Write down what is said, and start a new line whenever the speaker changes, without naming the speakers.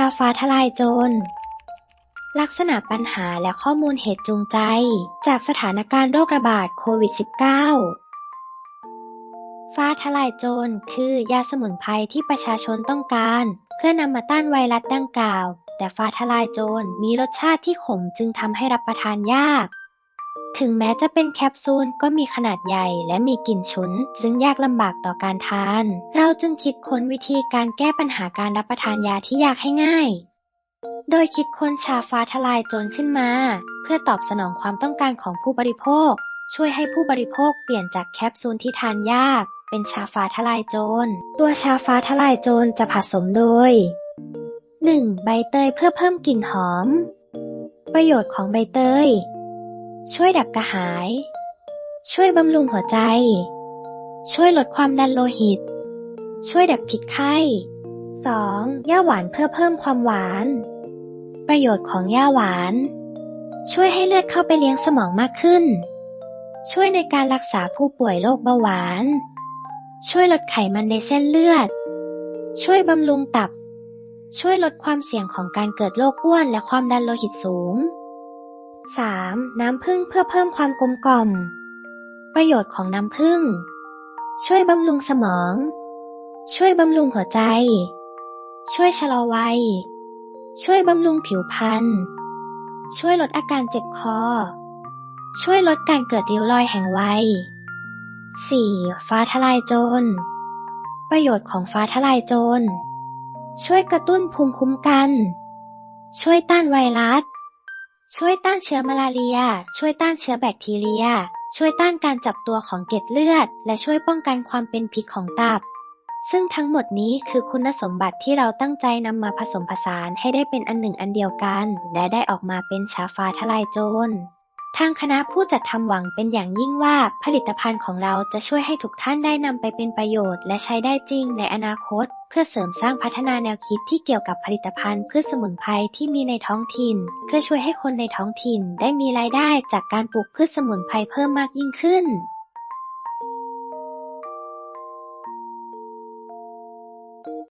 ชาฟ้าทลายโจร ลักษณะปัญหาและข้อมูลเหตุจูงใจ จากสถานการณ์โรคระบาดโควิด -19 ฟ้าทลายโจรคือยาสมุนไพรที่ประชาชนต้องการ เพื่อนำมาต้านไวรัสดังกล่าว แต่ฟ้าทลายโจรมีรสชาติที่ขมจึงทำให้รับประทานยาก ถึงแม้จะเป็นแคปซูลก็มีขนาดใหญ่และมีกลิ่นฉุน ซึ่งยากลำบากต่อการทาน เราจึงคิดค้นวิธีการแก้ปัญหาการรับประทานยาที่ยากให้ง่าย โดยคิดค้นชาฟ้าทลายโจรขึ้นมา เพื่อตอบสนองความต้องการของผู้บริโภค ช่วยให้ผู้บริโภคเปลี่ยนจากแคปซูลที่ทานยาก เป็นชาฟ้าทลายโจร ตัวชาฟ้าทลายโจรจะผสมโดย 1. ใบเตยเพื่อเพิ่มกลิ่นหอม ประโยชน์ของใบเตย ช่วยดับกระหาย ช่วยบำรุงหัวใจ ช่วยลดความดันโลหิต ช่วยดับพิษไข้ 2. ย่าหวานเพื่อเพิ่มความหวาน ประโยชน์ของย่าหวาน ช่วยให้เลือดเข้าไปเลี้ยงสมองมากขึ้น ช่วยในการรักษาผู้ป่วยโรคเบาหวาน ช่วยลดไขมันในเส้นเลือด ช่วยบำรุงตับ ช่วยลดความเสี่ยงของการเกิดโรคอ้วนและความดันโลหิตสูง 3. น้ำผึ้งเพื่อเพิ่มความกลมกล่อม ประโยชน์ของน้ำผึ้ง ช่วยบำรุงสมอง ช่วยบำรุงหัวใจ ช่วยชะลอวัย ช่วยบำรุงผิวพรรณ ช่วยลดอาการเจ็บคอ ช่วยลดการเกิดริ้วรอยแห่งวัย 4. ฟ้าทลายโจร ประโยชน์ของฟ้าทลายโจร ช่วยกระตุ้นภูมิคุ้มกัน ช่วยต้านไวรัส ช่วยต้านเชื้อมาลาเรีย ช่วยต้านเชื้อแบคทีเรีย ช่วยต้านการจับตัวของเกล็ดเลือด และช่วยป้องกันความเป็นพิษของตับ ซึ่งทั้งหมดนี้คือคุณสมบัติที่เราตั้งใจนำมาผสมผสานให้ได้เป็นอันหนึ่งอันเดียวกัน และได้ออกมาเป็นชาฟ้าทลายโจร ทางคณะผู้จัดทำหวังเป็นอย่างยิ่งว่าผลิตภัณฑ์ของเราจะช่วยให้ทุกท่านได้นำไปเป็นประโยชน์ และใช้ได้จริงในอนาคต เพื่อเสริมสร้างพัฒนาแนวคิดที่เกี่ยวกับผลิตภัณฑ์พืชสมุนไพรที่มีในท้องถิ่น เพื่อช่วยให้คนในท้องถิ่นได้มีรายได้จากการปลูกพืชสมุนไพรเพิ่มมากยิ่งขึ้น